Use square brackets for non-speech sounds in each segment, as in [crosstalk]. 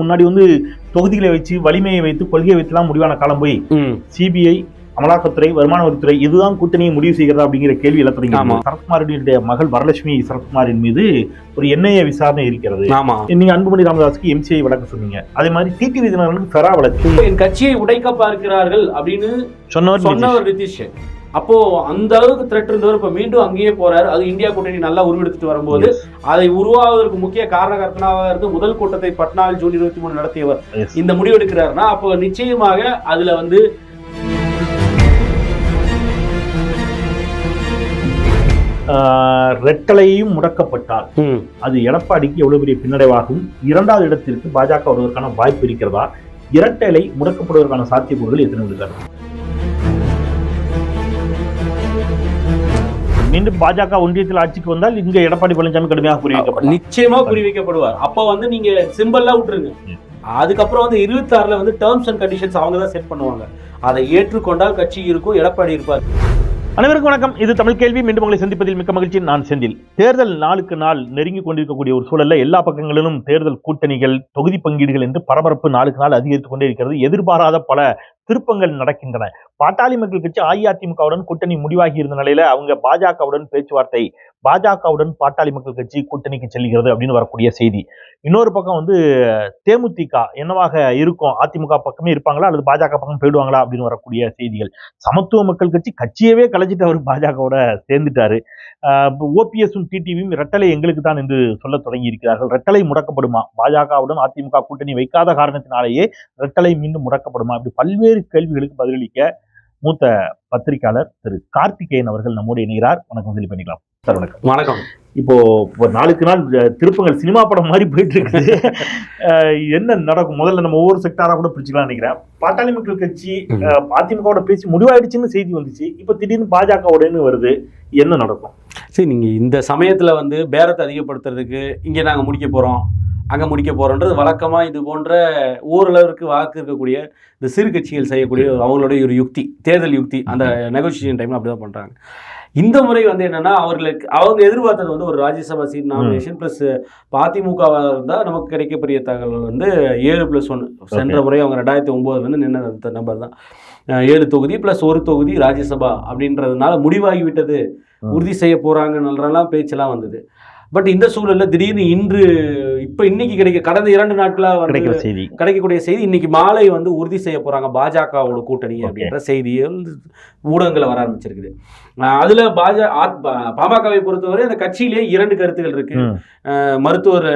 முன்னாடி வந்து தொகுதிகளை வச்சு வலிமையை வைத்து கொள்கையை வைத்துலாம் முடிவான காலம் போய் சிபிஐ அமலாக்கத்துறை வருமான வரித்துறை இதுதான் கூட்டணியை முடிவு செய்கிறதா அப்படிங்கிற கேள்வி ஆமா. சரத்குமாருடைய மகள் வரலட்சுமி சரத்குமாரின் மீது ஒரு என்ஐஏ விசாரணை இருக்கிறது. நீங்க அன்புமணி ராமதாஸ்க்கு எம்சிஐ வழக்கு சொன்னீங்க. அதே மாதிரி டிடி விதினர்களுக்கு ஃபெரா வழக்கு. என் கட்சியை உடைக்க பார்க்கிறார்கள் அப்படின்னு சொன்னவர் சொன்னவர் நிதிஷ். அப்போ அந்த அளவுக்கு த்ரெட் இருந்தவர் இப்ப மீண்டும் அங்கேயே போறாரு. அது இந்தியா கூட்டணி நல்லா உருவெடுத்துட்டு வரும்போது. அதை உருவாவதற்கு முக்கிய காரணகர்த்தனாக இருந்து முதல் கூட்டத்தை பட்னால் ஜூன் இருபத்தி மூணு நடத்தியவர். இந்த முடிவு எடுக்கிறாருன்னா அப்போ நிச்சயமாக அதுல வந்து ஆஹ், ரெட்டலையும் முடக்கப்பட்டால் அது எடப்பாடிக்கு எவ்வளவு பெரிய பின்னடைவாகும்? இரண்டாவது இடத்திற்கு பாஜக வருவதற்கான வாய்ப்பு இருக்கிறதா? இரட்டலை முடக்கப்படுவதற்கான சாத்தியக்கூறுகள் எத்தனை இருக்கிறது? மீண்டும் பாஜக ஒன்றியத்தில் ஆட்சிக்கு வந்தால் இங்க எடப்பாடி பழனிசாமி கடுமையாக புரிவிக்கப்படும் நிச்சயமா குறிவைக்கப்படுவார். அப்போ வந்து நீங்க சிம்பிளா விட்டுருங்க. அதுக்கப்புறம் வந்து இருபத்தி ஆறுல வந்து டேர்ம்ஸ் அண்ட் கண்டிஷன்ஸ் அவங்க தான் செட் பண்ணுவாங்க. அதை ஏற்றுக்கொண்டால் கட்சி இருக்கும் எடப்பாடி இருப்பார். அனைவருக்கும் வணக்கம். இது தமிழ் கேள்வி. மீண்டும் உங்களை சந்திப்பதில் மிக்க மகிழ்ச்சி. நான் செந்தில். தேர்தல் நாளுக்கு நாள் நெருங்கி கொண்டிருக்கக்கூடிய ஒரு சூழல்ல எல்லா பக்கங்களிலும் தேர்தல் கூட்டணிகள் தொகுதி பங்கீடுகள் என்று பரபரப்பு நாளுக்கு நாள் அதிகரித்துக் கொண்டே இருக்கிறது. எதிர்பாராத பல திருப்பங்கள் நடக்கின்றன. பாட்டாளி மக்கள் கட்சி அஇஅதிமுகவுடன் கூட்டணி முடிவாகி இருந்த நிலையில அவங்க பாஜகவுடன் பேச்சுவார்த்தை பாஜகவுடன் பாட்டாளி மக்கள் கட்சி கூட்டணிக்கு செல்கிறது அப்படின்னு வரக்கூடிய செய்தி. இன்னொரு பக்கம் வந்து தேமுதிக என்னவாக இருக்கும்? அதிமுக பக்கமே இருப்பாங்களா? அல்லது பாஜக பக்கம் போயிடுவாங்களா? அப்படின்னு வரக்கூடிய செய்திகள். சமத்துவ மக்கள் கட்சி கட்சியவே கலைச்சிட்டு அவர் பாஜகவோட சேர்ந்துட்டாரு. ஓபிஎஸும் டிடிவியும் ரெட்டலை எங்களுக்கு தான் என்று சொல்ல தொடங்கி இருக்கிறார்கள். ரெட்டலை முடக்கப்படுமா? பாஜகவுடன் அதிமுக கூட்டணி வைக்காத காரணத்தினாலேயே ரெட்டலை மீண்டும் முடக்கப்படுமா? இப்படி பல்வேறு கேள்விகளுக்கு பதிலளிக்க மூத்த பத்திரிகையாளர் திரு கார்த்திகேயன் அவர்கள் நம்மோடு இணைகிறார். வணக்கம் சொல்லி பண்ணிக்கலாம் சார் வணக்கம். வணக்கம். இப்போ நாளுக்கு நாள் திருப்பங்கள் சினிமா படம் மாதிரி போயிட்டு இருக்குது [laughs] என்ன நடக்கும்? முதல்ல நம்ம ஒவ்வொரு செக்டாரா கூட பிரிச்சுக்கலாம் நினைக்கிறேன். பாட்டாளி மக்கள் கட்சி அதிமுகவோட பேசி முடிவாயிடுச்சுன்னு செய்தி வந்துச்சு. இப்போ திடீர்னு பாஜகவோடன்னு வருது. என்ன நடக்கும்? சரி நீங்க இந்த சமயத்துல வந்து பேரத்தை அதிகப்படுத்துறதுக்கு இங்க நாங்க முடிக்க போறோம். அங்க முடிக்க போறோன்றது வழக்கமா இது போன்ற ஓரளவிற்கு வாக்கு இருக்கக்கூடிய இந்த சிறு கட்சிகள் செய்யக்கூடிய அவங்களுடைய ஒரு யுக்தி தேர்தல் யுக்தி. அந்த நெகோசியேஷன் டைம்ல அப்படிதான் பண்றாங்க. இந்த முறை வந்து என்னன்னா அவர்களுக்கு அவங்க எதிர்பார்த்தது வந்து ஒரு ராஜ்யசபா சீட் நாமினேஷன் பிளஸ் அதிமுகவா இருந்தா நமக்கு கிடைக்கக்கூடிய தகவல் வந்து ஏழு பிளஸ் ஒன் சென்ற முறை அவங்க ரெண்டாயிரத்தி ஒன்பதுல இருந்து நின்ன நம்பர் தான். ஏழு தொகுதி பிளஸ் ஒரு தொகுதி ராஜ்யசபா அப்படின்றதுனால முடிவாகி விட்டது ம். உறுதி செய்ய போறாங்கன்றலாம் பேச்செல்லாம் வந்தது. பட் இந்த சூழல்ல திடீர்னு இன்று இப்ப இன்னைக்கு கிடைக்க கடந்த இரண்டு நாட்களா கிடைக்கிற செய்தி. கிடைக்கக்கூடிய செய்தி இன்னைக்கு மாலை வந்து உறுதி செய்ய போறாங்க பாஜகவோட கூட்டணி. அப்படின்ற செய்திகள் ஊடகங்களை வர ஆரம்பிச்சிருக்குது. அதுல பாஜ பாமகவை பொறுத்தவரை அந்த கட்சியிலேயே இரண்டு கருத்துகள் இருக்கு. மருத்துவர்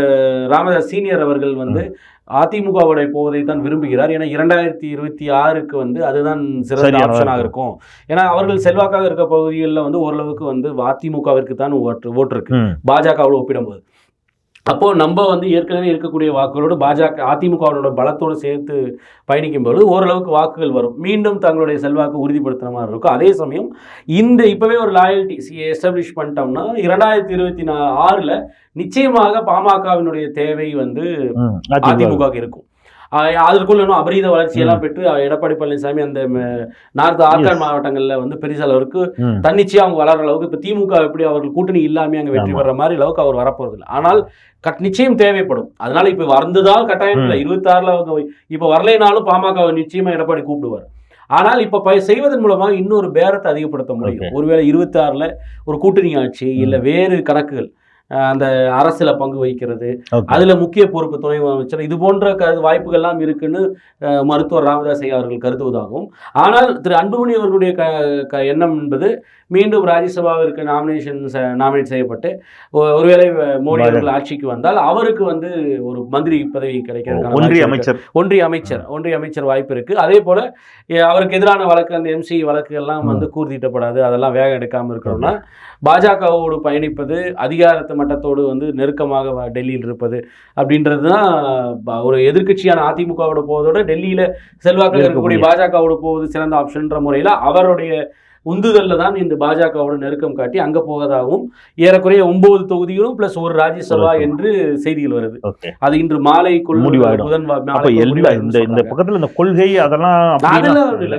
ராமதாஸ் சீனியர் அவர்கள் வந்து அதிமுகவோட போவதை தான் விரும்புகிறார் ஏன்னா இரண்டாயிரத்தி இருபத்தி ஆறுக்கு வந்து அதுதான் சிறந்த ஆப்ஷனாக இருக்கும். ஏன்னா அவர்கள் செல்வாக்காக இருக்க பகுதிகளில் வந்து ஓரளவுக்கு வந்து அதிமுகவிற்கு தான் ஓட்டு ஓட்டு இருக்கு. பாஜகவோட ஒப்பிடும்போது அப்போ நம்ம வந்து ஏற்கனவே இருக்கக்கூடிய வாக்குகளோடு பாஜக அதிமுகவோட பலத்தோடு சேர்த்து பயணிக்கும் பொழுது ஓரளவுக்கு வாக்குகள் வரும். மீண்டும் தங்களுடைய செல்வாக்கு உறுதிப்படுத்துற மாதிரி இருக்கும். அதே சமயம் இந்த இப்பவே ஒரு லாயல்ட்டி எஸ்டாப்ளிஷ் பண்ணிட்டோம்னா இரண்டாயிரத்தி இருபத்தி நா ஆறுல நிச்சயமாக பாமகவினுடைய தேவை வந்து. அதிமுக இருக்கும். அதற்குள்ள இன்னும் அபரீத வளர்ச்சியெல்லாம் பெற்று எடப்பாடி பழனிசாமி அந்த நார்த் ஆற்காடு மாவட்டங்கள்ல வந்து பெரிய அளவுக்கு ம். தன்னிச்சையா அவங்க வளர்ற அளவுக்கு இப்ப திமுக எப்படி அவர்கள் கூட்டணி இல்லாம அங்க வெற்றி. பெற மாதிரி அளவுக்கு அவர் வரப்போறது இல்லை ஆனால் கட் நிச்சயம் தேவைப்படும். அதனால இப்ப வந்துதான் கட்டாயம் இல்லை. இருபத்தி ஆறுல அவங்க இப்ப வரலைனாலும் பாமக நிச்சயமா எடப்பாடி கூப்பிடுவார். ஆனால் இப்ப ப- செய்வதன் மூலமா இன்னொரு பேரத்தை அதிகப்படுத்த முடியும். ஒருவேளை இருபத்தி ஆறுல ஒரு கூட்டணி ஆட்சி இல்ல வேறு கணக்குகள். அந்த அரசுல பங்கு வகிக்கிறது. அதுல முக்கிய பொறுப்பு துணை முதலமைச்சர் இது போன்ற க வாய்ப்புகள்லாம் இருக்குன்னு மருத்துவர் ராமதாஸ் ஐயா அவர்கள் கருதுவதாகவும் ஆனால் திரு அன்புமணி அவர்களுடைய க க எண்ணம் என்பது மீண்டும் ராஜ்யசபாவிற்கு நாமினேஷன் நாமினேட் செய்யப்பட்டு ஒருவேளை மோடி. அவர்கள் ஆட்சிக்கு வந்தால் அவருக்கு வந்து ஒரு மந்திரி பதவி வாய்ப்பு ஒன்றிய. அமைச்சர் ஒன்றிய அமைச்சர் ஒன்றிய அமைச்சர் வாய்ப்பு இருக்கு அதே போல அவருக்கு எதிரான வழக்கு அந்த எம்சி வழக்கு எல்லாம் ம். வந்து கூர்தீட்டப்படாது அதெல்லாம் வேகம் எடுக்காம இருக்கணும்னா பாஜகவோடு பயணிப்பது அதிகாரத்து மட்டத்தோடு வந்து நெருக்கமாக டெல்லியில் இருப்பது அப்படின்றது தான் ஒரு எதிர்க்கட்சியான அதிமுகவோட போவதோட டெல்லியில செல்வாக்கு இருக்கக்கூடிய பாஜகவோட போவது சிறந்த ஆப்ஷன்ற முறையில் அவருடைய உந்துதல்ல தான் இந்த பாஜகவோட நெருக்கம் காட்டி அங்க போவதாகவும் ஏறக்குறைய ஒன்பது தொகுதிகளும் பிளஸ் ஒரு ராஜ்யசபா. என்று செய்திகள் வருது அது இன்று மாலைக்குள். புதன் இந்த இந்த. பக்கத்துல இந்த கொள்கை அதெல்லாம்.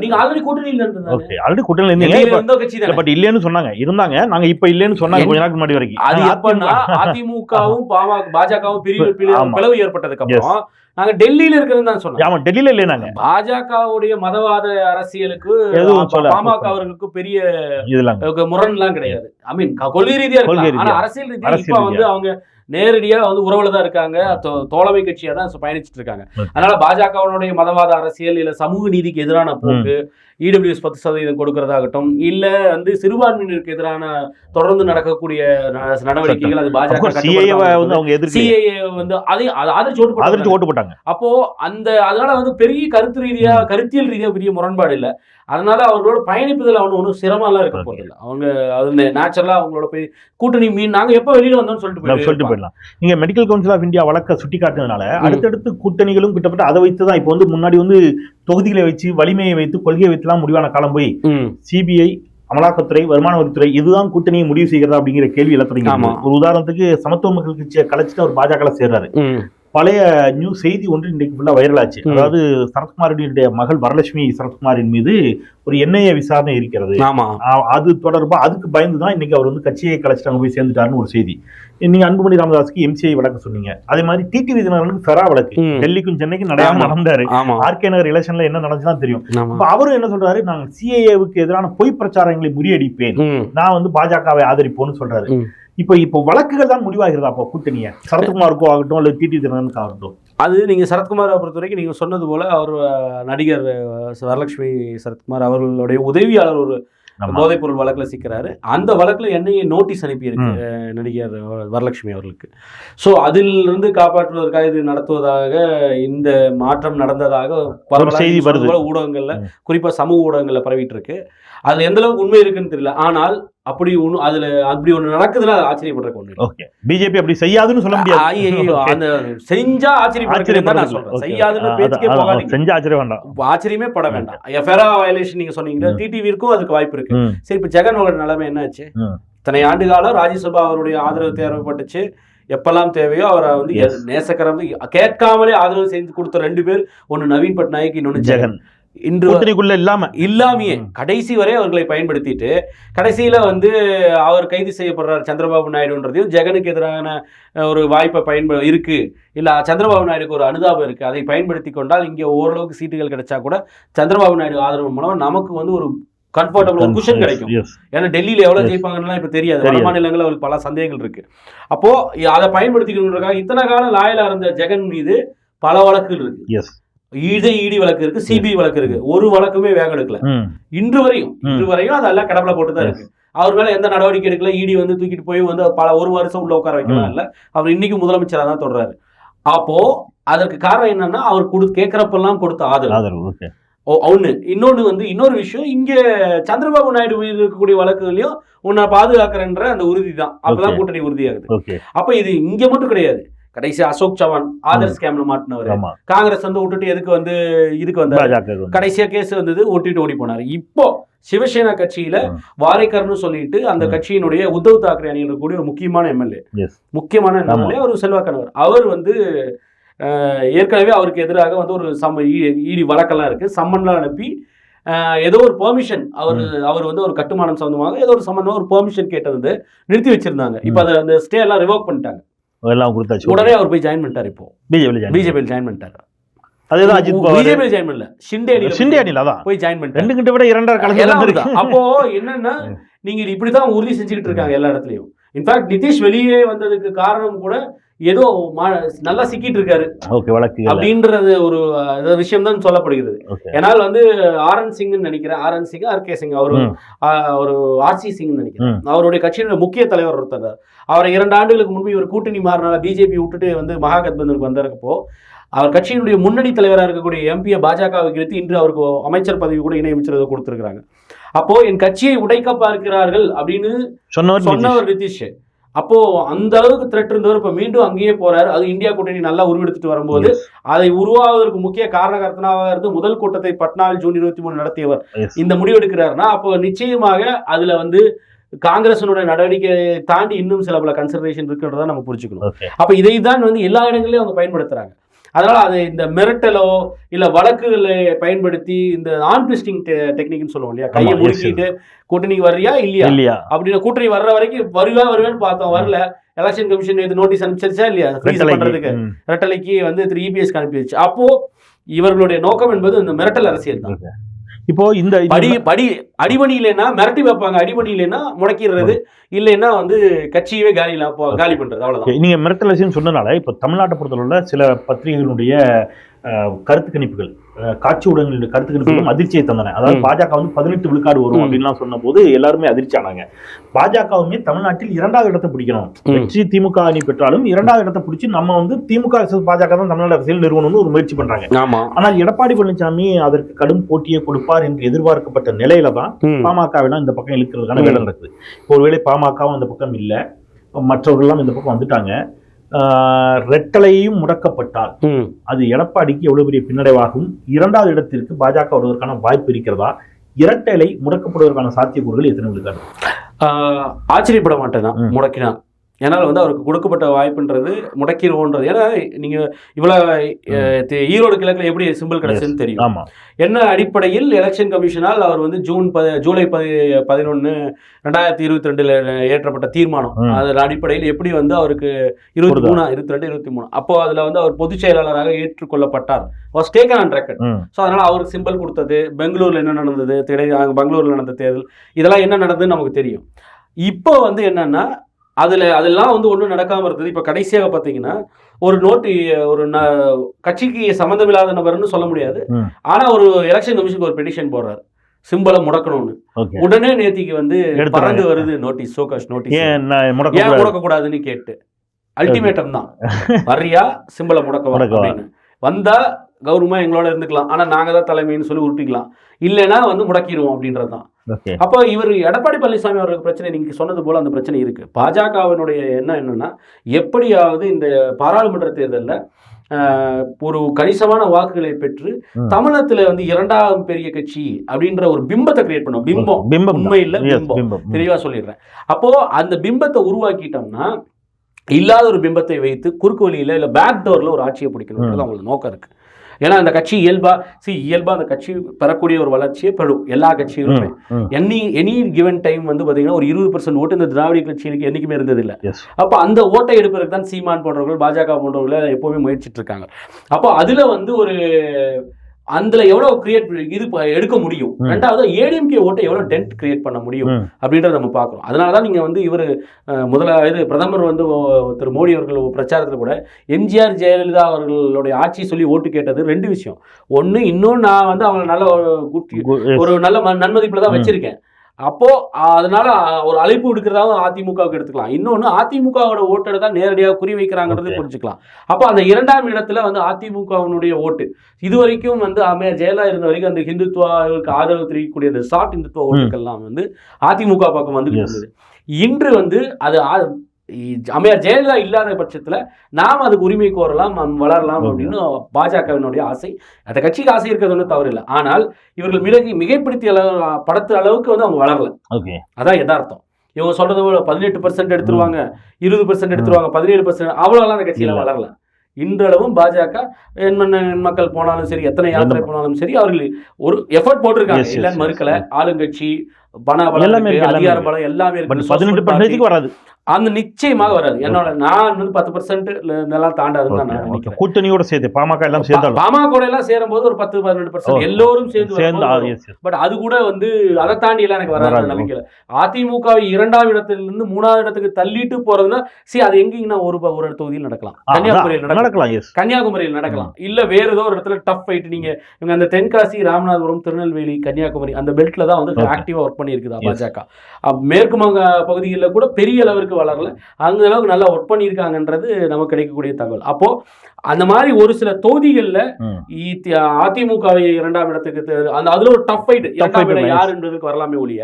நீங்க ஆல்ரெடி கூட்டணியில் ஆல்ரெடி கூட்டணியில்? பட் இல்லைன்னு சொன்னாங்க இருந்தாங்க நாங்க இப்ப இல்லைன்னு சொன்னாங்க கொஞ்ச நாளுக்கு முன்னாடி வரைக்கும் அது எப்பன்னா அதிமுகவும் பாமக பாஜகவும் பிரிவு. பிளவு ஏற்பட்டதுக்கு அப்புறம் நாங்க டெல்லியில இருக்கிறது தான் சொன்னோம். ஆமா டெல்லியில இல்லை நாங்க. பாஜகவுடைய மதவாத அரசியலுக்கு பாமக அவர்களுக்கு பெரிய இதெல்லாம் முரண் எல்லாம் கிடையாது. ஐ மீன் கொள்கை ரீதியா ஆனா. அரசியல் ரீதியா இப்ப வந்து அவங்க நேரடியா வந்து உறவுல தான் இருக்காங்க. தோழமை கட்சியா தான் பயணிச்சுட்டு இருக்காங்க. அதனால பாஜகவினுடைய மதவாத அரசியல் இல்ல சமூக நீதிக்கு எதிரான போக்கு இடபிள்யூஎஸ் பத்து சதவீதம் கொடுக்கறதாகட்டும் இல்ல வந்து சிறுபான்மையினருக்கு எதிரான தொடர்ந்து நடக்கக்கூடிய நடவடிக்கைகள் அது பாஜக சிஏஏ வந்து அவங்க எதிர்த்து சிஏஏ வந்து அதை ஆதரிச்சு ஓட்டு. ஓட்டு போட்டாங்க. அப்போ அந்த அதனால வந்து பெரிய கருத்து ரீதியா கருத்தியல் ரீதியா பெரிய முரண்பாடு இல்ல. அதனால அவர்களோட பயணிப்பதில் அவனு ஒன்றும் சிரமம்லாம் இருக்க போறது இல்ல அவங்க அது நேச்சுரலா அவங்களோட போய் கூட்டணி மீன் நாங்க எப்ப வெளியில வந்தோம்னு சொல்லிட்டு சொல்லிட்டு போயிடலாம். நீங்க மெடிக்கல் கவுன்சில் ஆஃப் இந்தியா வழக்க சுட்டி காட்டுனதுனால அடுத்தடுத்து கூட்டணிகளும் கிட்டத்தட்ட அதை வைத்து தான் இப்போ வந்து முன்னாடி வந்து தொகுதிகளை வச்சு வலிமையை வைத்து கொள்கையை வைத்துலாம் முடிவான காலம் போய் சிபிஐ அமலாக்கத்துறை வருமான வரித்துறை இதுதான் கூட்டணியை முடிவு செய்கிறதா அப்படிங்கிற கேள்வி எல்லாம் தொடங்கி. ஒரு உதாரணத்துக்கு சமத்துவ மக்கள் கட்சியை கலைச்சிட்டு அவர் பாஜக சேர்றாரு. பழைய நியூஸ் செய்தி ஒன்று இன்றைக்கு ஃபுல்லா வைரல் ஆச்சு. ம். அதாவது சரத்குமாருடைய மகள் வரலட்சுமி சரத்குமாரின் மீது ஒரு என்ஐஏ விசாரணை இருக்கிறது. அது தொடர்பா அதுக்கு பயந்து தான் இன்னைக்கு அவர் வந்து கட்சியை கலைச்சிட்டு அங்க போய் சேர்ந்துட்டாருன்னு ஒரு செய்தி. நீங்க அன்புமணி ராமதாஸ்க்கு எம்சிஐ வழக்கு சொன்னீங்க. அதே மாதிரி டிடிவி தினகரனுக்கு ஃபெரா வழக்கு. டெல்லிக்கும் சென்னைக்கும் நடையாம. நடந்தாரு. ஆர்கே நகர் எலெக்ஷன்ல என்ன நடந்துச்சுதான் தெரியும். அவரும் என்ன சொல்றாரு? நாங்க சிஏஏவுக்கு எதிரான பொய் பிரச்சாரங்களை முறியடிப்பேன். நான் வந்து பாஜகவை ஆதரிப்போம்னு சொல்றாரு. இப்ப இப்போ வழக்குகள் தான் முடிவாகிறதா அப்போ கூட்டணிய? சரத்குமாருக்கோ ஆகட்டும் அல்லது டிடி தினகரனுக்கு ஆகட்டும்? அது நீங்க சரத்குமாரை பொறுத்த வரைக்கும் நீங்க சொன்னது போல அவர் நடிகர் வரலட்சுமி சரத்குமார் அவர்களுடைய உதவியாளர் ஒரு ஆமா. போதைப் பொருள் வழக்குல சிக்கிறாரு. அந்த வழக்குல என்னைய நோட்டீஸ் அனுப்பியிருக்கு நடிகர் வரலட்சுமி அவர்களுக்கு. ஸோ அதிலிருந்து காப்பாற்றுவதற்காக இது நடத்துவதாக இந்த மாற்றம் நடந்ததாக செய்தி வருது. ஊடகங்கள்ல ம். குறிப்பா சமூக ஊடகங்கள்ல பரவிட்டு இருக்கு. அது எந்த அளவுக்கு உண்மை இருக்குன்னு தெரியல. ஆனால் அப்படி ஒண்ணு அதுல அப்படி ஒண்ணு நடக்குதுன்னா ஆச்சரியப்படுறதுக்கு இல்லை. ஓகே. பிஜேபி அப்படி செய்யாதுன்னு சொல்ல முடியாது. ஐயையோ, அந்த செஞ்சா ஆச்சரியப்படுறது தான் நான் சொல்றேன். செய்யாதுன்னு பேச்சுக்கே போகாதீங்க. செஞ்ச ஆச்சரியம் வேண்டாம். ஆச்சரியமே பட வேண்டாம். எஃப்ஐஆர் வயலேஷன் நீங்க சொன்னீங்க ம். டிடிவிக்கும் அதுக்கு வாய்ப்பு இருக்கு. சரி இப்ப ஜெகனோட நிலைமை என்னாச்சு. இத்தனை ஆண்டு காலம் ராஜ்யசபா அவருடைய ஆதரவு தேவைப்பட்டுச்சு. எப்பெல்லாம் தேவையோ அவரை வந்து. நேசக்கரம் கேட்காமலே ஆதரவு செஞ்சு கொடுத்த ரெண்டு பேர் ஒன்னு நவீன் பட்நாயக் இன்னொன்னு ஜெகன். ஜெகன். இன்று கூட்டணிக்குள்ள இல்லாம இல்லாமையே. கடைசி வரை அவர்களை பயன்படுத்திட்டு கடைசியில வந்து அவர் கைது செய்யப்படுறார் சந்திரபாபு நாயுடுன்றதையும் ஜெகனுக்கு எதிரான ஒரு வாய்ப்பை பயன்ப இருக்கு இல்ல சந்திரபாபு நாயுடுக்கு ஒரு அனுதாபம் இருக்கு அதை பயன்படுத்தி கொண்டால் இங்க ஓரளவுக்கு சீட்டுகள் கிடைச்சா கூட சந்திரபாபு நாயுடு ஆதரவு மூலம் நமக்கு வந்து ஒரு கம்ஃபர்டபுள் ஒரு குஷன் கிடைக்கும். ஏன்னா டெல்லியில எவ்வளவு Yes. ஜெயிப்பாங்கன்னு இப்ப தெரியாது. வட மாநிலங்கள்ல அவருக்கு பல சந்தேகங்கள் இருக்கு அப்போ அதை பயன்படுத்திக்கணுன்றதுக்காக இத்தனை காலம் லாயலா இருந்த ஜெகன் மீது பல வழக்குகள் இருக்கு. ஈழ இடி வழக்கு இருக்கு சிபிஐ வழக்கு இருக்கு. ஒரு வழக்குமே வேகம் எடுக்கல. இன்று வரையும் இன்று வரையும் அதெல்லாம் கடவுள போட்டு தான் இருக்கு. அவர் மேல எந்த நடவடிக்கை எடுக்கல இடி வந்து தூக்கிட்டு போய் வந்து பல ஒரு வருஷம் உள்ள உட்கார வைக்கலாம் இல்ல. அவர் இன்னைக்கு முதலமைச்சரா தான் தொடர்றாரு அப்போ அதற்கு காரணம் என்னன்னா அவர் கொடு கேட்கறப்பெல்லாம் கொடுத்த ஆதரவு. ஒண்ணு. இன்னொன்னு வந்து இன்னொரு விஷயம் இங்க சந்திரபாபு நாயுடு மீது இருக்கக்கூடிய வழக்குகளையும் உன்னை பாதுகாக்கிறன்ற அந்த உறுதி தான். அப்பதான். கூட்டணி உறுதியாகுது. அப்ப இது இங்க மட்டும் கிடையாது. கடைசி அசோக் சவான் ஆதர் ஸ்கேம்ல மாட்டினவர். காங்கிரஸ் வந்து விட்டுட்டு எதுக்கு வந்து இதுக்கு வந்தாரு. கடைசியா கேஸ் வந்தது ஒட்டிட்டு ஓடி போனாரு. இப்போ சிவசேனா கட்சியில. வாரைக்கர்னு சொல்லிட்டு அந்த. கட்சியினுடைய உத்தவ் தாக்கரே அணியில் இருக்கக்கூடிய ஒரு முக்கியமான எம்எல்ஏ. முக்கியமான எம்எல்ஏ ஒரு செல்வாக்கானவர். அவர் வந்து ஏற்கனவே அவருக்கு எதிராக வந்து ஒரு சம்ம ஈடி வழக்கெல்லாம் இருக்கு. சம்மன்லாம் அனுப்பி ஏதோ ஒரு பெர்மிஷன் அவர் அவர் வந்து ஒரு கட்டுமானம் சம்பந்தமாக ஏதோ ஒரு சம்பந்தமா ஒரு பெர்மிஷன் கேட்டது வந்து நிறுத்தி வச்சிருந்தாங்க. இப்போ அதை அந்த ஸ்டே எல்லாம் ரிவோக் பண்ணிட்டாங்க. எல்லாம் கொடுத்தாச்சு. உடனே அவர் போய் ஜாயின் பண்ணிட்டார் இப்போ. பிஜேபி பிஜேபியில் ஜாயின் பண்ணிட்டாரு. அதேதான் அஜித் பவார். பிஜேபியில் ஜாயின் பண்ணல. ஷிண்டே அணியில சிண்டே அணியில் அதான். போய் ஜாயின் பண்ணிட்டாரு. ரெண்டு கிட்ட விட இரண்டரை எல்லாம் கலந்து அப்படிதான். அப்போ என்னன்னா [laughs] நீங்க இப்படிதான் உறுதி செஞ்சுக்கிட்டு இருக்காங்க எல்லா இடத்துலயும். இன்ஃபேக்ட் நிதிஷ் வெளியே வந்ததுக்கு காரணம் கூட ஏதோ நல்லா சிக்கிட்டு இருக்காரு ஓகே அப்படின்றது ஒரு விஷயம் தான் சொல்லப்படுகிறது. ஏன்னால் வந்து ஆர்என் சிங்னு நினைக்கிறேன் RN Singh R K Singh அவரு ஒரு ஆர்சி சிங் நினைக்கிறேன். அவருடைய கட்சியினுடைய முக்கிய தலைவர் ஒருத்தர் அவரை இரண்டு ஆண்டுகளுக்கு முன்பு இவர் கூட்டணி மாறினால பிஜேபி விட்டுட்டு வந்து மகாகத்பந்தனுக்கு வந்திருக்கப்போ அவர் கட்சியினுடைய முன்னணி தலைவராக இருக்கக்கூடிய எம்பியை பாஜகவுக்கு எடுத்து இன்று அவருக்கு அமைச்சர் பதவி கூட இணை அமைச்சர் கொடுத்திருக்காங்க அப்போ என் கட்சியை உடைக்க பார்க்கிறார்கள் அப்படின்னு சொன்னவர். சொன்னவர் நிதிஷ். அப்போ அந்த அளவுக்கு த்ரெட் இருந்தவர் இப்ப மீண்டும் அங்கேயே போறாரு. அது இந்தியா கூட்டணி நல்லா உருவெடுத்துட்டு வரும்போது. அதை உருவாவதற்கு முக்கிய காரணகர்த்தனாக இருந்து முதல் கூட்டத்தை பட்னாவில் ஜூன் இருபத்தி மூணு நடத்தியவர். இந்த முடிவு எடுக்கிறாருன்னா அப்போ நிச்சயமாக அதுல வந்து காங்கிரசினுடைய நடவடிக்கை தாண்டி இன்னும் சில பல கன்சிடரேஷன் இருக்குன்றதை நம்ம புரிஞ்சுக்கணும். அப்ப இதை தான் வந்து எல்லா இடங்களையும் அவங்க பயன்படுத்துறாங்க. அதனால அது இந்த மிரட்டலோ இல்ல வழக்குகளை பயன்படுத்தி இந்த ஆன் ட்விஸ்டிங் டெக்னிக்னு சொல்லுவோம் இல்லையா? கையை முறுக்கிட்டு கூட்டணிக்கு வர்றியா இல்லையா? இல்லையா? அப்படின்னு கூட்டணி வர்ற வரைக்கும் வருவா வருவேன்னு பார்த்தோம். வரல. எலெக்ஷன் கமிஷன் இது நோட்டீஸ் அனுப்பிச்சிருச்சா இல்லையா? பண்றதுக்கு. ம். ரெட்டலைக்கு வந்து திரு இபிஎஸ் அனுப்பிடுச்சு அப்போ இவர்களுடைய நோக்கம் என்பது இந்த மிரட்டல் அரசியல் தான். இப்போ இந்த படி படி அடிபணி இல்லைன்னா மிரட்டி வைப்பாங்க. அடிபணி இல்லைன்னா முடக்கிடுறது இல்லைன்னா வந்து கட்சியவே காலி காலி பண்றது அவ்வளவுதான். நீங்க மிரட்டல் சொன்னனால இப்ப தமிழ்நாட்டை பொறுத்தவரையில சில பத்திரிகைகளுடைய கருத்து கணிப்புகள். காட்சி ஊடகங்களுடைய கருத்து கணிப்புகளும் அதிர்ச்சியை தந்தன அதாவது. பாஜக வந்து பதினெட்டு விழுக்காடு வரும். அப்படின்லாம் சொன்ன போது எல்லாருமே அதிர்ச்சி ஆனாங்க பாஜகவுமே தமிழ்நாட்டில் இரண்டாவது இடத்தை பிடிக்கணும். வெற்றி திமுக அணி பெற்றாலும் இரண்டாவது இடத்தை பிடிச்சி நம்ம வந்து திமுக பாஜக தான் தமிழ்நாடு அரசியல் நிறுவனம்னு ஒரு முயற்சி பண்றாங்க ஆனால் எடப்பாடி பழனிசாமி அதற்கு கடும் போட்டியை கொடுப்பார் என்று எதிர்பார்க்கப்பட்ட நிலையில தான் ம். பாமகவெல்லாம் இந்த பக்கம் இழுக்கிறதுக்கான. வேலை நடக்குது இப்போ ஒருவேளை பாமகவும் அந்த பக்கம் இல்லை மற்றவர்கள்லாம் இந்த பக்கம் வந்துட்டாங்க ரெட்டலையும் முடக்கப்பட்டால். அது எடப்பாடிக்கு எவ்வளவு பெரிய பின்னடைவாகும்? இரண்டாவது இடத்திற்கு பாஜக வருவதற்கான வாய்ப்பு இருக்கிறதா? இரட்டலை முடக்கப்படுவதற்கான சாத்தியக்கூறுகள் எத்தனை ஆஹ் ஆச்சரியப்பட மாட்டேன்? நான் ம். முடக்கினான் ஏன்னால் வந்து அவருக்கு கொடுக்கப்பட்ட வாய்ப்புன்றது முடக்கிடுவோன்றது. ஏன்னா நீங்க இவ்வளவு அஹ், தி- ஈரோடு கிழக்குல எப்படி சிம்பிள் கிடைச்சதுன்னு தெரியும். என்ன அடிப்படையில் எலெக்ஷன் கமிஷனால் அவர் வந்து ஜூன் ப ஜூலை பதி பதினொன்று ரெண்டாயிரத்தி இருபத்தி ரெண்டுல ஏற்றப்பட்ட தீர்மானம். அதன் அடிப்படையில் எப்படி வந்து அவருக்கு இருபத்தி. மூணு இருபத்தி ரெண்டு இருபத்தி மூணு. அப்போ அதுல வந்து அவர் பொதுச் செயலாளராக ஏற்றுக்கொள்ளப்பட்டார். Was taken on record hmm. So அதனால அவருக்கு சிம்பிள் கொடுத்தது பெங்களூர்ல என்ன நடந்தது திடை பெங்களூர்ல நடந்த தேர்தல் இதெல்லாம் என்ன நடந்ததுன்னு நமக்கு தெரியும். இப்போ வந்து என்னன்னா அதுல அதெல்லாம் வந்து ஒன்றும் நடக்காம இருந்தது. இப்போ கடைசியாக பார்த்தீங்கன்னா ஒரு நோட்டு ஒரு ந கட்சிக்கு சம்மந்தமில்லாத நபர்னு சொல்ல முடியாது. ம். ஆனா ஒரு எலெக்ஷன் கமிஷனுக்கு ஒரு பெட்டிஷன் போடுறாரு. சிம்பிளை முடக்கணும்னு. உடனே நேத்திக்கு வந்து. பறந்து வருது நோட்டீஸ் சோகாஷ் நோட்டீஸ் ஏன் முடக்க முடக்கக்கூடாதுன்னு கேட்டு. அல்டிமேட்டம் தான். [laughs] வர்றியா சிம்பிளை முடக்கவா. அப்படின்னு. வந்தா கௌரவமா எங்களோட இருந்துக்கலாம். ஆனா நாங்க தான் தலைமைன்னு சொல்லி உருட்டிக்கலாம். இல்லைன்னா வந்து முடக்கிடுவோம் அப்படின்றது தான் அப்போ இவர் எடப்பாடி பழனிசாமி அவர்களுக்கு பிரச்சனை நீங்க சொன்னது போல அந்த பிரச்சனை இருக்கு. பாஜகவினுடைய எண்ணம் என்னன்னா எப்படியாவது இந்த பாராளுமன்ற தேர்தல்ல ஒரு கணிசமான வாக்குகளை பெற்று ம். தமிழகத்துல வந்து இரண்டாவது பெரிய கட்சி அப்படின்ற ஒரு பிம்பத்தை கிரியேட் பண்ணும். பிம்பம். பிம்பம் உண்மை இல்ல பிம்பம். தெளிவா சொல்லிடுறேன். அப்போ அந்த பிம்பத்தை உருவாக்கிட்டோம்னா இல்லாத ஒரு பிம்பத்தை வைத்து குறுக்கு வழியில இல்ல பேக் டோர்ல ஒரு ஆட்சியை பிடிக்கணும்ன்றது அவங்களுக்கு நோக்கம் இருக்கு. ஏன்னா அந்த கட்சி இயல்பா சி இயல்பா அந்த கட்சி பெறக்கூடிய ஒரு வளர்ச்சியை பெறும் எல்லா கட்சிகளுமே. எனி எனி கிவன் டைம் வந்து பாத்தீங்கன்னா ஒரு இருபது பர்சன்ட் ஓட்டு இந்த திராவிட கட்சிகளுக்கு என்னைக்குமே இருந்தது இல்ல. அப்போ அந்த ஓட்டை எடுப்பதற்கு தான் சீமான் போன்றவர்கள் பாஜக போன்றவர்கள் எப்பவுமே முயற்சிட்டு இருக்காங்க அப்போ அதுல வந்து ஒரு அதுல எவ்வளவு கிரியேட் இது எடுக்க முடியும். ரெண்டாவது ஏடிஎம்கே ஓட்டை எவ்வளவு டென்ட் கிரியேட் பண்ண முடியும். அப்படின்றத நம்ம பார்க்குறோம் அதனால தான் நீங்கள் வந்து இவர் முதலாவது பிரதமர் வந்து திரு மோடி அவர்கள் பிரச்சாரத்தில் கூட எம்ஜிஆர் ஜெயலலிதா அவர்களுடைய ஆட்சி சொல்லி ஓட்டு கேட்டது ரெண்டு விஷயம் ஒன்று இன்னும் நான் வந்து அவங்க நல்ல ஒரு நல்ல நன்மதிப்பில் தான். வச்சிருக்கேன் அப்போ அதனால ஒரு அழைப்பு விடுக்கிறதாவும் அதிமுகவுக்கு எடுத்துக்கலாம். இன்னொன்று அதிமுகவோட ஓட்டை தான் நேரடியாக குறி வைக்கிறாங்கிறது. புரிஞ்சுக்கலாம். அப்போ அந்த இரண்டாம் இடத்துல வந்து அதிமுகவினுடைய ஓட்டு. இது வரைக்கும் வந்து அம்மையார் ஜெயலலிதா இருந்த வரைக்கும் அந்த ஹிந்துத்துவாவுக்கு ஆதரவு தெரிவிக்கக்கூடிய அந்த ஷார்ட் இந்துத்துவ ஓட்டுக்கள்லாம் வந்து அதிமுக பக்கம் வந்து. இருந்தது. இன்று வந்து அது அம்மையார் ஜெயலலிதா இல்லாத பட்சத்துல நாம் அதுக்கு உரிமை கோரலாம் வளரலாம். அப்படின்னு பாஜகவினுடைய ஆசை. அந்த கட்சிக்கு ஆசை இருக்கிறது ஒன்றும் தவறு இல்லை ஆனால் இவர்கள் மிக மிகைப்படுத்திய அளவு படத்து அளவுக்கு வந்து அவங்க வளரல. அதான் யதார்த்தம். இவங்க சொல்றது பதினெட்டு பர்சன்ட் எடுத்துருவாங்க இருபது பர்சன்ட் எடுத்துருவாங்க பதினேழு பர்சன்ட் அவ்வளோலாம் அந்த கட்சியில. வளரல. இன்றளவும் பாஜக எண் மக்கள் போனாலும் சரி எத்தனை யாத்திரை போனாலும் சரி அவர்கள் ஒரு எஃபர்ட் போட்டிருக்காங்க. இல்லைன்னு. மறுக்கல. ஆளுங்கட்சி பண பலம் அதிகார பலம் எல்லாமே இருக்கு. பதினெட்டு வராது. அந்த நிச்சயமாக வராது என்னோட நான் வந்து பத்து பர்சன்ட் இதெல்லாம் தாண்டாதுன்னு நான். நினைக்கிறேன் கூட்டணியோட சேர்த்து பாமக எல்லாம் சேர்ந்தாலும் பாமக எல்லாம் சேரும் போது ஒரு பத்து பதினெட்டு பர்சன்ட். எல்லோரும் சேர்ந்து சேர்ந்து. பட் அது கூட வந்து அதை தாண்டி எல்லாம் எனக்கு வராது. நம்பிக்கை அதிமுகவை இரண்டாம் இடத்திலிருந்து மூணாவது இடத்துக்கு தள்ளிட்டு போறதுன்னா சரி அது எங்கேங்கன்னா ஒரு ஒரு தொகுதியில் நடக்கலாம் கன்னியாகுமரியில் நடக்கலாம் கன்னியாகுமரியில் நடக்கலாம் இல்ல வேற ஏதோ ஒரு இடத்துல டஃப் ஃபைட் நீங்க இவங்க அந்த தென்காசி ராமநாதபுரம் திருநெல்வேலி கன்னியாகுமரி அந்த பெல்ட்ல தான் வந்து. ஆக்டிவா ஒர்க் பண்ணியிருக்குதா. பாஜக மேற்கு வங்க பகுதிகளில் கூட பெரிய அளவிற்கு வளரல அந்த அளவுக்கு நல்லா ஒர்க் பண்ணியிருக்காங்கன்றது நமக்கு கிடைக்கக்கூடிய தகவல் அப்போ அந்த மாதிரி ஒரு சில தொகுதிகளில். அதிமுகவை இரண்டாம் இடத்துக்கு அந்த அதுல ஒரு டஃப் ஃபைட் இரண்டாம் இடம். யாருன்றதுக்கு வரலாமே ஒழிய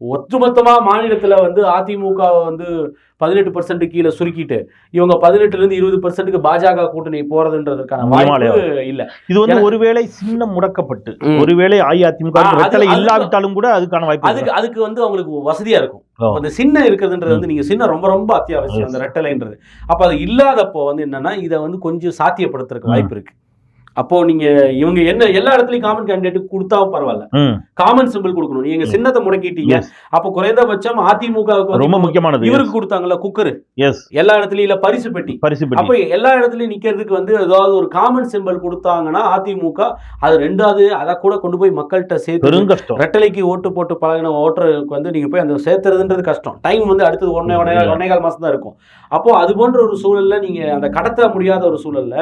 ஒட்டுமொத்தமா மாநிலத்துல வந்து அதிமுக வந்து பதினெட்டு பர்சன்ட் கீழே சுருக்கிட்டு இவங்க பதினெட்டுல இருந்து இருபது பர்சன்ட்டுக்கு பாஜக கூட்டணி போறதுன்றதுக்கான வாய்ப்பு இல்ல. இது வந்து ஒருவேளை சின்னம் முடக்கப்பட்டு. ஒருவேளை அஇஅதிமுக இல்லாவிட்டாலும் கூட அதுக்கான வாய்ப்பு அதுக்கு அதுக்கு வந்து அவங்களுக்கு வசதியா இருக்கும். அந்த சின்ன இருக்கிறதுன்றது வந்து நீங்க சின்ன ரொம்ப ரொம்ப அத்தியாவசியம். அந்த ரெட்டலைன்றது. அப்ப அது இல்லாதப்போ வந்து என்னன்னா இதை வந்து கொஞ்சம் சாத்தியப்படுத்துறதுக்கு. வாய்ப்பு இருக்கு. அப்போ நீங்க இவங்க என்ன எல்லா இடத்துலயும் காமன் கேண்டிடேட் கொடுத்தாவும் பரவாயில்ல. காமன் சிம்பிள் கொடுக்கணும். நீங்க. சின்னத்தை முடக்கிட்டீங்க. அப்போ குறைந்தபட்சம் அதிமுகவுக்கு ரொம்ப முக்கியமானது. இவருக்கு கொடுத்தாங்கல்ல குக்கர். எஸ் எல்லா இடத்துலயும் இல்ல பரிசு பெட்டி. பரிசு அப்ப பெட்டி எல்லா இடத்துலயும் நிக்கிறதுக்கு வந்து ஏதாவது ஒரு காமன் சிம்பிள் கொடுத்தாங்கன்னா அதிமுக அது ரெண்டாவது அதை கூட கொண்டு போய் மக்கள்கிட்ட சேர்த்து ரெட்டலைக்கு ஓட்டு போட்டு பழகின ஓட்டருக்கு வந்து நீங்க போய் அந்த சேர்த்துறதுன்றது கஷ்டம். டைம் வந்து அடுத்தது ஒன்னே ஒன்னே ஒன்னே கால் மாசம் தான் இருக்கும். அப்போ அது போன்ற ஒரு சூழல்ல நீங்க அந்த கடத்த முடியாத ஒரு சூழல்ல.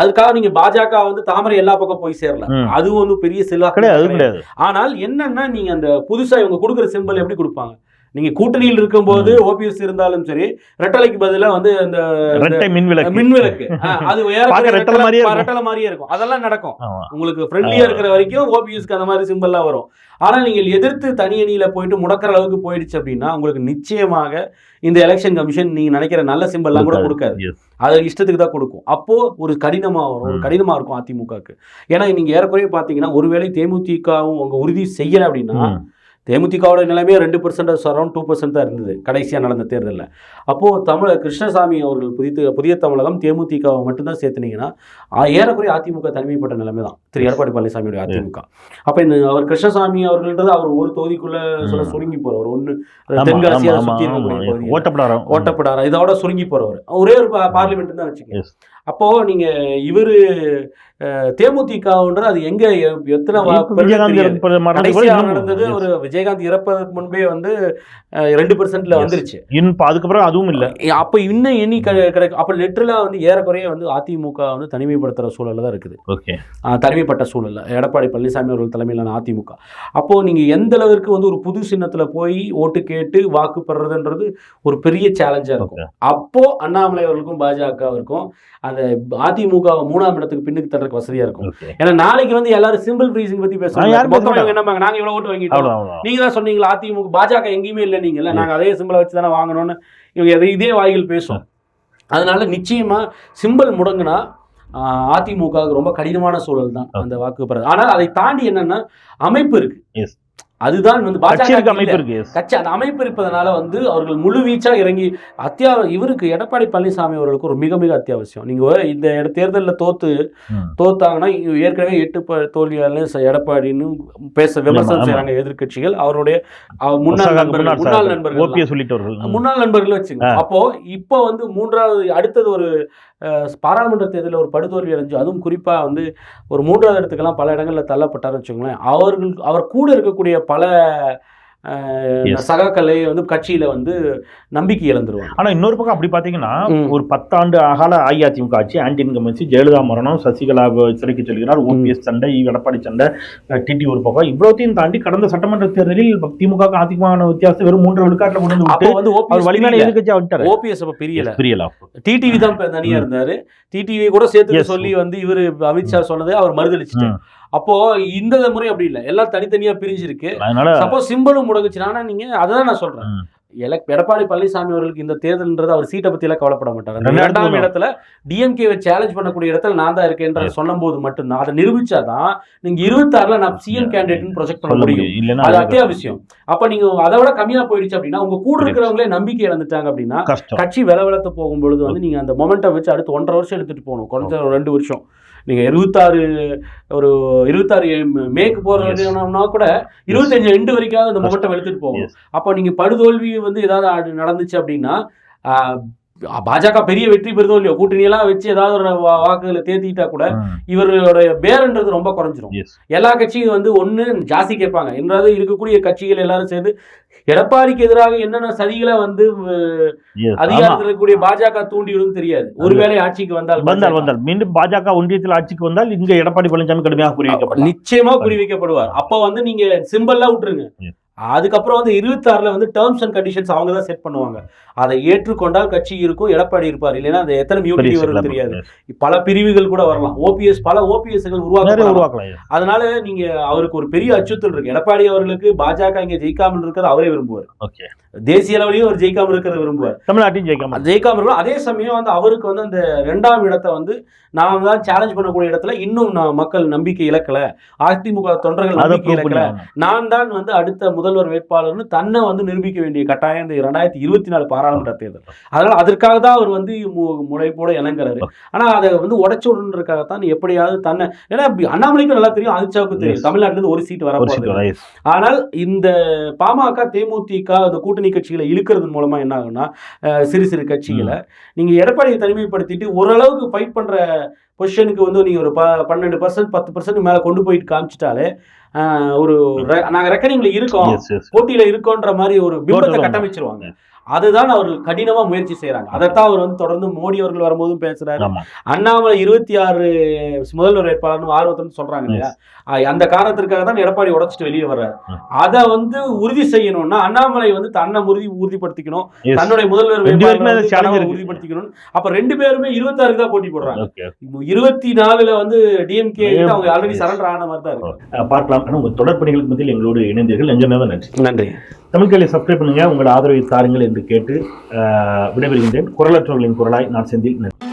அதுக்காக நீங்க பாஜக வந்து தாமரை எல்லா பக்கம் போய் சேரல. அது ஒன்றும் பெரிய செல்வாக்கு. கிடையாது ஆனால் என்னன்னா நீங்க அந்த புதுசா இவங்க கொடுக்குற சிம்பிள் எப்படி கொடுப்பாங்க நீங்க கூட்டணியில் இருக்கும்போது ஓபிஎஸ் இருந்தாலும் சரி ரெட்டலைக்கு பதிலா வந்து அந்த ரெட்டை மின் விளக்கு மின்விளக்கு. ஆ, அது ரெட்டலை மாதிரியே இருக்கும். ரெட்டலை மாதிரியே இருக்கும். அதெல்லாம் நடக்கும். உங்களுக்கு ஃப்ரெண்ட்லியா இருக்கிற வரைக்கும் ஓபிஎஸ்க்கு அந்த மாதிரி சிம்பிள்லாம் வரும். ஆனா நீங்கள் எதிர்த்து தனி அணியில போயிட்டு முடக்கிற அளவுக்கு போயிடுச்சு அப்படின்னா உங்களுக்கு நிச்சயமாக இந்த எலெக்ஷன் கமிஷன் நீங்க நினைக்கிற நல்ல சிம்பிள்லாம் கூட கொடுக்காது. அது இஷ்டத்துக்கு தான் கொடுக்கும். அப்போ ஒரு கடினமா வரும். ஒரு ம். கடினமா இருக்கும் அதிமுகக்கு ஏன்னா நீங்க ஏறக்குறைய பாத்தீங்கன்னா ஒருவேளை தேமுதிகவும் உங்க உறுதி செய்யல அப்படின்னா. தேமுதிகவோட நிலைமையே ரெண்டு பர்சன்ட் அரௌண்ட் டூ பர்சன்ட் தான் இருந்தது. கடைசியாக நடந்த தேர்தலில். அப்போது தமிழ கிருஷ்ணசாமி அவர்கள் புதிய புதிய தமிழகம் தேமுதிகவை மட்டும்தான் சேர்த்துனீங்கன்னா ஏறக்குறைய அதிமுக தனிமைப்பட்ட நிலைமை தான். திரு. எடப்பாடி பழனிசாமியோட அதிமுக. அப்போ இந்த அவர் கிருஷ்ணசாமி அவர்கள்ன்றது அவர் ஒரு தொகுதிக்குள்ள சொல்ல. சுருங்கி போறவர். ஒன்று ஆமா, தென்காசியை ஆமா, சுற்றி ஓட்டப்படாரம். ஓட்டப்படாரா இதோட சுருங்கி போறவர். ஒரே ஒரு பார்லிமெண்ட் தான் வச்சுக்கோங்க. Yes. அப்போ நீங்க இவரு தேமுதிகன்றது அது எங்க எத்தனை நடந்தது. ஒரு விஜயகாந்த் இறப்பதற்கு முன்பே வந்து ரெண்டு பர்சன்ட்ல. வந்துருச்சு. இப்ப அதுக்கப்புறம் அதுவும் இல்ல. அப்ப இன்னும் எண்ணி கிடை- கிடைக்கும் அப்ப லிட்டரலா வந்து ஏறக்குறைய வந்து அதிமுக வந்து தனிமைப்படுத்துற சூழல்ல தான் இருக்குது. ஓகே தனிமைப்பட்ட சூழல்ல. எடப்பாடி பழனிசாமி அவர்கள் தலைமையிலான அதிமுக. அப்போ நீங்க எந்த அளவிற்கு வந்து ஒரு புது சின்னத்துல போய் ஓட்டு கேட்டு வாக்கு பெறுறதுன்றது ஒரு பெரிய சேலஞ்சா இருக்கும். அப்போ அண்ணாமலை அவர்களுக்கும் பாஜகவிற்கும் அந்த அதிமுக மூணாம் இடத்துக்கு பின்னுக்கு தர்றதுக்கு வசதியா இருக்கும். ஏன்னா நாளைக்கு வந்து எல்லாரும் சிம்பிள் ஃப்ரீசிங் பத்தி பேசுவாங்க. மொத்தமா பேச இவங்க என்னப்பாங்க நாங்க இவ்வளவு ஓட்டு வாங்கிட்டோம். அவ்வளவு நீங்க தான் சொன்னீங்களா அதிமுக பாஜக எங்கேயுமே இல்லை நீங்கல்ல நாங்க அதே சிம்பிளை வச்சு தானே வாங்கணும்னு இவங்க எதை இதே வாய்கள் பேசும். அதனால நிச்சயமா சிம்பிள் முடங்குனா அதிமுகவுக்கு ரொம்ப கடினமான சூழல் தான் அந்த வாக்கு பெறது ஆனால் அதை தாண்டி என்னன்னா அமைப்பு இருக்கு. அதுதான் வந்து பாஜக அமைப்பு இருக்கு. கட்சி அந்த அமைப்பு இருப்பதனால வந்து அவர்கள் முழு வீச்சா இறங்கி அத்தியா இவருக்கு எடப்பாடி பழனிசாமி அவர்களுக்கு ஒரு மிக மிக அத்தியாவசியம் நீங்க இந்த இட- தேர்தல்ல தோத்து. தோத்தாங்கன்னா ஏற்கனவே எட்டு தோல்வியால எடப்பாடின்னு பேச விமர்சனம் ஆமா. செய்றாங்க எதிர்க்கட்சிகள் அவருடைய அவர் முன்னாள் நண்பர்கள் முன்னாள் நண்பர்கள் ம். முன்னாள் நண்பர்கள் வச்சுங்க அப்போ இப்போ வந்து மூன்றாவது அடுத்தது ஒரு பாராளுமன்ற தேர்தலில் ஒரு படுதோல்வி அடைஞ்சு அதுவும் குறிப்பாக வந்து ஒரு மூன்றாவது இடத்துக்கெல்லாம் பல இடங்களில் தள்ளப்பட்டார் வச்சுக்கோங்களேன். அவர்கள் அவர் கூட இருக்கக்கூடிய பல சகாக்களை வந்து கட்சியில வந்து நம்பிக்கை இழந்துருவாங்க. ஆனா இன்னொரு பக்கம் அப்படி பாத்தீங்கன்னா. ஒரு பத்தாண்டு அகால அஇஅதிமுக ஆட்சி ஆன்டி இன்கம்பன்சி ஜெயலலிதா மரணம் சசிகலா சிறைக்கு செல்கிறார் ஓபிஎஸ் சண்டை எடப்பாடி சண்டை டிடி ஒரு பக்கம். இவ்வளோத்தையும் தாண்டி கடந்த சட்டமன்ற தேர்தலில் திமுக அதிகமான வித்தியாசம் வெறும் மூன்று விழுக்காட்டுல கொண்டு வந்து வந்து அவர் வலிமையான ஓபிஎஸ் எதிர்கட்சியா விட்டாரு ஓபிஎஸ் அப்ப பிரியல. பிரியலா டிடிவி தான் தனியா இருந்தாரு. டிடிவி கூட சேர்த்து. சொல்லி வந்து இவரு அமித்ஷா சொன்னது அவர் மறுதளிச்சிட்டாரு. அப்போ இந்த முறை அப்படி இல்ல. எல்லாம் தனித்தனியா பிரிஞ்சிருக்கு. சப்போஸ் சிம்பிளும் முடங்குச்சுன்னா நீங்க அதான் நான் சொல்றேன். எடப்பாடி பழனிசாமி அவர்களுக்கு இந்த தேர்தல்ன்றது அவர் சீட்டை பத்தி எல்லாம் கவலைப்பட மாட்டார். இரண்டாம். இடத்துல டிஎம்கேவை சேலஞ்ச் பண்ணக்கூடிய இடத்துல நான் தான் இருக்கேன்ற சொல்லும் போது மட்டும்தான். அதை நிரூபிச்சாதான் நீங்க இருபத்தாறுல நான் சிஎம் கேண்டிடேட்னு ப்ரொஜெக்ட் பண்ண முடியும். அது அது அத்தியாவசியம். அப்ப நீங்க அதை விட கம்மியா போயிடுச்சு அப்படின்னா உங்க கூட இருக்கிறவங்களே நம்பிக்கை இழந்துட்டாங்க அப்படின்னா கட்சி விலவலத்து போகும்பொழுது வந்து நீங்க அந்த மொமெண்ட்டை வச்சு அடுத்து ஒன்றரை வருஷம் எடுத்துட்டு போகணும். குறைஞ்ச ரெண்டு வருஷம். நீங்க இருபத்தாறு ஒரு இருபத்தாறு மேக்கு போறதுனா கூட இருபத்தஞ்சு ரெண்டு வரைக்கும் அந்த மொமெண்டம் எடுத்துட்டு போகும். அப்போ நீங்க படுதோல்வி வந்து ஏதாவது நடந்துச்சு அப்படின்னா பாஜக பெரிய வெற்றி பெறுதோ இல்லையோ கூட்டணியெல்லாம் வச்சு ஏதாவது ஒரு வாக்குகளை தேத்திட்டா கூட ம். இவருடைய பேரன்றது ரொம்ப குறைஞ்சிரும். எல்லா கட்சியும் வந்து ஒண்ணு ஜாஸ்தி கேட்பாங்க என்றாவது இருக்கக்கூடிய கட்சிகள் எல்லாரும் சேர்ந்து எடப்பாடிக்கு எதிராக என்னென்ன சதிகளை வந்து. அதிகாரத்தில் இருக்கக்கூடிய பாஜக தூண்டிவிடும் தெரியாது ஒருவேளை ஆட்சிக்கு வந்தால் வந்தால். வந்தால் மீண்டும் பாஜக ஒன்றியத்தில் ஆட்சிக்கு வந்தால் இங்க எடப்பாடி பழனிசாமி கடுமையாக குறி வைக்கப்பட்டார் நிச்சயமா குறி வைக்கப்படுவார் அப்ப வந்து நீங்க சிம்பிளா விட்டுருங்க. அதுக்கப்புறம் வந்து இருபத்தாறுல வந்து டேர்ம்ஸ் அண்ட் கண்டிஷன்ஸ் அவங்க தான் செட் பண்ணுவாங்க. அதை ஏற்றுக்கொண்டால் கட்சி இருக்கும் எடப்பாடி இருப்பார். இல்லைன்னா அது எத்தனை பெரிய மியூனிட்டி வரும் தெரியாது. பல பிரிவுகள் கூட வரலாம். ஓபிஎஸ் பல ஓபிஎஸ்கள் உருவாக்க உருவாக்கலாம். அதனால நீங்க அவருக்கு ஒரு பெரிய அச்சுறுத்தல் இருக்கு. எடப்பாடி அவர்களுக்கு பாஜக இங்க ஜெயிக்காமல் இருக்கிறது அவரே விரும்புவார். ஓகே தேசிய அளவிலையும் அவர் ஜெயிக்காமல் இருக்கிறத விரும்புவார். தமிழ்நாட்டையும் ஜெயிக்காம ஜெயிக்காம இருக்கணும் அதே சமயம் வந்து அவருக்கு வந்து அந்த ரெண்டாம் இடத்தை வந்து நான் தான் சேலஞ்ச் பண்ணக்கூடிய இடத்துல இன்னும் நான் மக்கள் நம்பிக்கை இழக்கல. அதிமுக தொண்டர்கள் நம்பிக்கை இழக்கல. நான் தான் வந்து அடுத்த முதல்வர் வேட்பாளர்னு தன்னை வந்து நிரூபிக்க வேண்டிய கட்டாயம் இந்த ரெண்டாயிரத்தி இருபத்தி நாலு பாராளுமன்ற தேர்தல். அதனால அதற்காக தான் அவர் வந்து மு- முனைப்போட இணங்குறாரு. ஆனா அதை வந்து உடச்சு விடுறதுக்காகத்தான் எப்படியாவது தன்னை ஏன்னா அண்ணாமலைக்கும் நல்லா தெரியும் ஆதித்யாவுக்கும் தெரியும். Yes. தமிழ்நாட்டுல இருந்து ஒரு சீட் ஒரு ரைஸ் ஆனால் இந்த பாமக தேமுதிக அந்த கூட்டணி கட்சிகளை இழுக்கிறது மூலமா என்ன ஆகும்னா சிறு சிறு கட்சிகளை. நீங்க எடப்பாடியை தனிமைப்படுத்திட்டு ஓரளவுக்கு ஃபைட் பண்ற பொசிஷனுக்கு வந்து நீங்க ஒரு ப பன்னெண்டு பர்சன்ட் பத்து பர்சன்ட் மேல கொண்டு போயிட்டு காமிச்சிட்டாலே ஒரு re- நாங்க ரெக்கனிங்ல இருக்கோம். போட்டியில இருக்கோன்ற மாதிரி ஒரு பிம்பத்தை. கட்டமைச்சிருவாங்க. அதுதான் அவர்கள் கடினமா முயற்சி செய்றாங்க. அதைத்தான் அவர் வந்து தொடர்ந்து மோடி அவர்கள் வரும்போதும் பேசுறாரு. அண்ணாமலை இருபத்தி ஆறு முதல்வர் வேட்பாளர்னு ஆர்வத்தன் சொல்றாங்க இல்லையா? அந்த காரணத்திற்காக தான் எடப்பாடி உடைச்சிட்டு வெளியே வர்றாரு. அதை வந்து உறுதி செய்யணும்னா அண்ணாமலை வந்து தன்னை உறுதி உறுதிப்படுத்திக்கணும். தன்னுடைய முதல்வர் வேட்பாளரை. உறுதிப்படுத்திக்கணும் அப்ப ரெண்டு பேருமே இருபத்தாறுக்கு தான் போட்டி போடுறாங்க. இருபத்தி நாலுல வந்து டிஎம்கே. அவங்க ஆல்ரெடி சரண்டர் ஆன மாதிரி தான் இருக்கு பார்க்கலாம். உங்க தொடர் பணிகளுக்கு மத்தியில் எங்களோடு இணைந்தீர்கள். நன்றி. நன்றி. தமிழ் கேள்வி சப்ஸ்கிரைப் பண்ணுங்க. உங்கள் ஆதரவை தாருங்கள் என்று கேட்டு விடைபெறுகின்றேன். குரலற்றவர்களின் குரலாய் நான் செந்தில் நன்றி.